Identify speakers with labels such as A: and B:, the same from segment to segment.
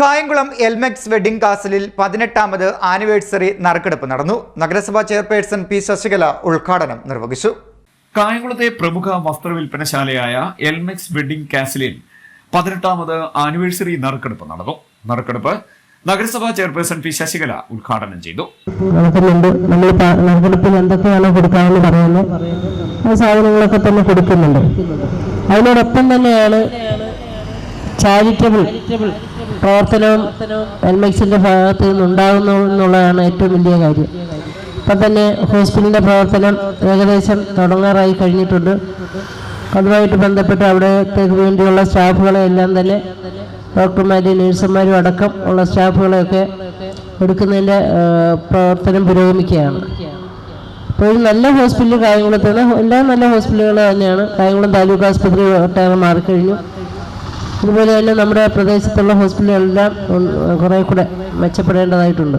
A: Kayamkulam Elmex wedding കാസലിൽ പതിനെട്ടാമത് anniversary നറുക്കെടുപ്പ് നടന്നു. നഗരസഭാ ചെയർപേഴ്സൺ പി ശശികല ഉദ്ഘാടനം നിർവഹിച്ചു.
B: കായംകുളത്തെ പ്രമുഖ വസ്ത്രവിൽപ്പനശാലയായ എൽമെക്സ് വെഡിംഗ് കാസലിൽ പതിനെട്ടാമത് ആനിവേഴ്സറി നറുക്കെടുപ്പ് നടന്നു. നറുക്കെടുപ്പ് നഗരസഭാ ചെയർപേഴ്സൺ പി ശശികല ഉദ്ഘാടനം ചെയ്തു.
C: നടക്കുന്നുണ്ട് നമ്മൾ നറുക്കെടുപ്പിൽ എന്തൊക്കെയാണോ കൊടുക്കാമെന്ന് പറയുന്നു. ആ സാധനങ്ങളൊക്കെ തന്നെ കൊടുക്കുന്നുണ്ട്. അതിനോടൊപ്പം തന്നെയാണ് ചാരിറ്റബിൾ. പ്രവർത്തനവും എൽമെക്സിന്റെ ഭാഗത്ത് നിന്ന് ഉണ്ടാകുന്നു എന്നുള്ളതാണ് ഏറ്റവും വലിയ കാര്യം. ഇപ്പം തന്നെ ഹോസ്പിറ്റലിന്റെ പ്രവർത്തനം ഏകദേശം തുടങ്ങാറായി കഴിഞ്ഞിട്ടുണ്ട്. അതുമായിട്ട് ബന്ധപ്പെട്ട് അവിടത്തേക്ക് വേണ്ടിയുള്ള സ്റ്റാഫുകളെ എല്ലാം തന്നെ ഡോക്ടർമാരും നഴ്സുമാരും അടക്കം ഉള്ള സ്റ്റാഫുകളെയൊക്കെ എടുക്കുന്നതിന്റെ പ്രവർത്തനം പുരോഗമിക്കുകയാണ്. അപ്പോൾ ഒരു നല്ല ഹോസ്പിറ്റൽ കായംകുളത്ത് എല്ലാ നല്ല ഹോസ്പിറ്റലുകൾ തന്നെയാണ്. കായംകുളം താലൂക്ക് ആസ്പത്രി ഒട്ടേറെ മാറിക്കഴിഞ്ഞു. അതുപോലെ തന്നെ നമ്മുടെ പ്രദേശത്തുള്ള ഹോസ്പിറ്റലുകളെല്ലാം കുറെ കൂടെ മെച്ചപ്പെടേണ്ടതായിട്ടുണ്ട്.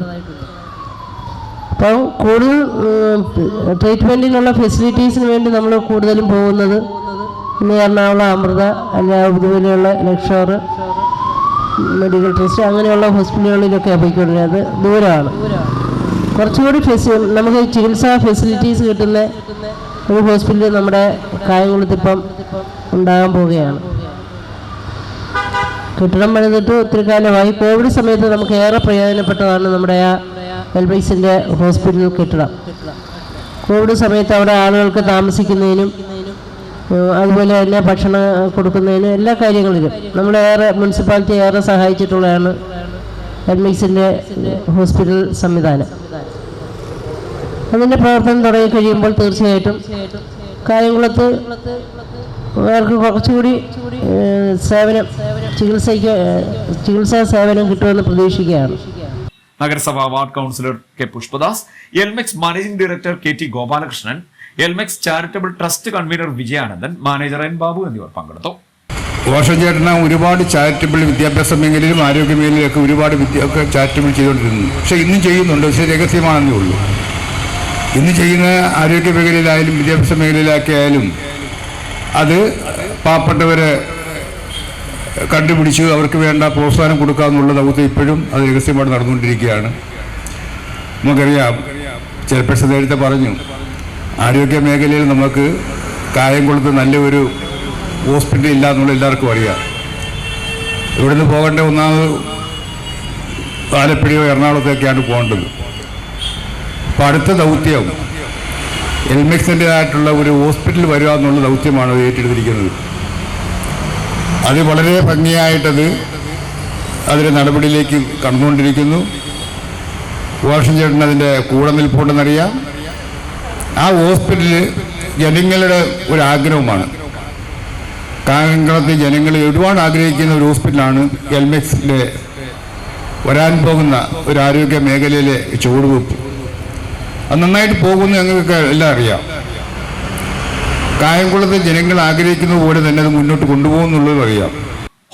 C: അപ്പം കൂടുതൽ ട്രീറ്റ്മെന്റിനുള്ള ഫെസിലിറ്റീസിന് വേണ്ടി നമ്മൾ കൂടുതലും പോകുന്നത് ഇന്ന് എറണാകുളം അമൃത അല്ലെങ്കിൽ അതുപോലെയുള്ള ലക്ഷോർ മെഡിക്കൽ ട്രസ്റ്റ് അങ്ങനെയുള്ള ഹോസ്പിറ്റലുകളിലൊക്കെ പോയിക്കൊണ്ടിരുന്നത് ദൂരമാണ് കുറച്ചുകൂടി ഫെസി നമുക്ക് ചികിത്സാ ഫെസിലിറ്റീസ് കിട്ടുന്ന ഒരു ഹോസ്പിറ്റൽ നമ്മുടെ കായംകുളത്തിപ്പം ഉണ്ടാകാൻ പോവുകയാണ്. കെട്ടിടം പണിതിട്ട് ഒത്തിരി കാലമായി. കോവിഡ് സമയത്ത് നമുക്ക് ഏറെ പ്രയോജനപ്പെട്ടതാണ് നമ്മുടെ ആ എൽബൈസിന്റെ ഹോസ്പിറ്റൽ കെട്ടിടം. കോവിഡ് സമയത്ത് അവിടെ ആളുകൾക്ക് താമസിക്കുന്നതിനും അതുപോലെ തന്നെ ഭക്ഷണം കൊടുക്കുന്നതിനും എല്ലാ കാര്യങ്ങളിലും നമ്മളേറെ മുനിസിപ്പാലിറ്റി ഏറെ സഹായിച്ചിട്ടുള്ളതാണ് എൽമിക്സിന്റെ ഹോസ്പിറ്റൽ സംവിധാനം. അതിന്റെ പ്രവർത്തനം തുടങ്ങി കഴിയുമ്പോൾ തീർച്ചയായിട്ടും കായംകുളത്ത് അവർക്ക് കുറച്ചുകൂടി സേവനം ചികിത്സയ്ക്ക് ചികിത്സാ സേവനം കിട്ടുമെന്ന് പ്രതീക്ഷിക്കുകയാണ്.
B: നഗരസഭാ ward councillor K Pushpadas Elmex managing director K T Gopalakrishnan Elmex charitable trust convenor Vijayanandan manager N Babu എന്നിവർ പങ്കെടുത്തു.
D: വർഷം ചേട്ടന ഒരുപാട് ചാരിറ്റബിൾ വിദ്യാഭ്യാസ മേഖലയിലും ആരോഗ്യ മേഖലയിലൊക്കെ ഒരുപാട് വിദ്യ ഒക്കെ ചാരിറ്റബിൾ ചെയ്തുകൊണ്ടിരുന്നു. പക്ഷേ ഇന്നും ചെയ്യുന്നുണ്ട്. പക്ഷേ രഹസ്യമാണെന്നേ ഉള്ളൂ. ഇന്ന് ചെയ്യുന്ന ആരോഗ്യ മേഖലയിലായാലും വിദ്യാഭ്യാസ മേഖലയിലൊക്കെ ആയാലും അത് പാവപ്പെട്ടവരെ കണ്ടുപിടിച്ച് അവർക്ക് വേണ്ട പ്രോത്സാഹനം കൊടുക്കുക എന്നുള്ള ദൗത്യം ഇപ്പോഴും അത് രഹസ്യമായിട്ട് നടന്നുകൊണ്ടിരിക്കുകയാണ്. നമുക്കറിയാം ചെയർപേഴ്സൺ നേരത്തെ പറഞ്ഞു. ആരോഗ്യ മേഖലയിൽ നമുക്ക് കായംകുളത്ത് നല്ലൊരു ഹോസ്പിറ്റൽ ഇല്ല എന്നുള്ള എല്ലാവർക്കും അറിയാം. ഇവിടുന്ന് പോകേണ്ട ഒന്നാമത് ആലപ്പുഴയോ എറണാകുളത്തേക്കാണ് പോകേണ്ടത്. അപ്പോൾ അടുത്ത ദൗത്യം. എൽമെക്സിന്റെതായിട്ടുള്ള ഒരു ഹോസ്പിറ്റൽ വരിക എന്നുള്ള ദൗത്യമാണ് ഏറ്റെടുത്തിരിക്കുന്നത്. അത് വളരെ ഭംഗിയായിട്ടത് അതിന്റെ നടപടിയിലേക്ക് കണ്ടുകൊണ്ടിരിക്കുന്നു വാഷൻ ചേട്ടൻ അതിന്റെ കൂടെ നിൽപ്പുണ്ടെന്നറിയാം ആ ഹോസ്പിറ്റൽ ജനങ്ങളുടെ ഒരു ആഗ്രഹമാണ് ജനങ്ങൾ ഒരുപാട് ആഗ്രഹിക്കുന്ന ഒരു ഹോസ്പിറ്റലാണ് എൽമെക്സിന്റെ വരാൻ പോകുന്ന ഒരു ആരോഗ്യ മേഖലയിലെ ചുവടുവെപ്പ് അത് നന്നായിട്ട് പോകുമെന്ന് ഞങ്ങൾക്ക് എല്ലാം അറിയാം. കായംകുളത്തെ ജനങ്ങൾ ആഗ്രഹിക്കുന്ന പോലെ തന്നെ അത് മുന്നോട്ട് കൊണ്ടുപോകുന്നുള്ളത് അറിയാം.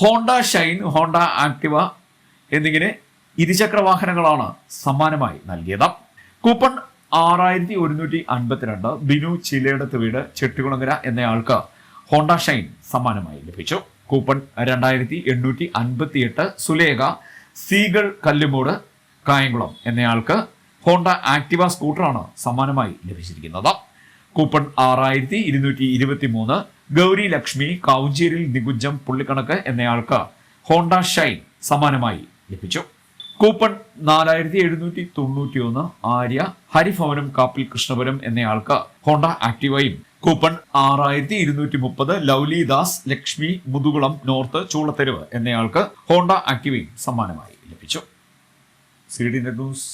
B: ഹോണ്ട ഷൈൻ ഹോണ്ട ആക്ടിവ എന്നിങ്ങനെ ഇരുചക്ര വാഹനങ്ങളാണ് സമ്മാനമായി നൽകിയത്. കൂപ്പൺ ആറായിരത്തി ഒരുന്നൂറ്റി അൻപത്തിരണ്ട് ബിനു ചിലയിടത്ത് വീട് ചെട്ടികുളങ്ങര എന്നയാൾക്ക് ഹോണ്ട ഷൈൻ സമ്മാനമായി ലഭിച്ചു. കൂപ്പൺ രണ്ടായിരത്തി എണ്ണൂറ്റി അൻപത്തിയെട്ട് സുലേഖ സീഗൾ കല്ലുമൂട് കായംകുളം എന്നയാൾക്ക് ഹോണ്ട ആക്ടിവ സ്കൂട്ടറാണ് സമ്മാനമായി ലഭിച്ചിരിക്കുന്നത്. കൂപ്പൺ ആറായിരത്തി ഇരുന്നൂറ്റി ഇരുപത്തി മൂന്ന് ഗൗരി ലക്ഷ്മി കാവുഞ്ചേരിൽ നികുഞ്ചം പുള്ളിക്കണക്ക് എന്നയാൾക്ക് ഹോണ്ട ഷൈൻ സമ്മാനമായി ലഭിച്ചു. കൂപ്പൺ നാലായിരത്തി എഴുന്നൂറ്റി തൊണ്ണൂറ്റി ഒന്ന് ആര്യ ഹരിഭവനം കാപ്പിൽ കൃഷ്ണപുരം എന്നയാൾക്ക് ഹോണ്ട ആക്ടിവയും കൂപ്പൺ ആറായിരത്തി ഇരുന്നൂറ്റി മുപ്പത് ലൗലി ദാസ് ലക്ഷ്മി മുതുകുളം നോർത്ത് ചൂളത്തെരുവ് എന്നയാൾക്ക് ഹോണ്ട ആക്ടിവയും സമ്മാനമായി ലഭിച്ചു. C D news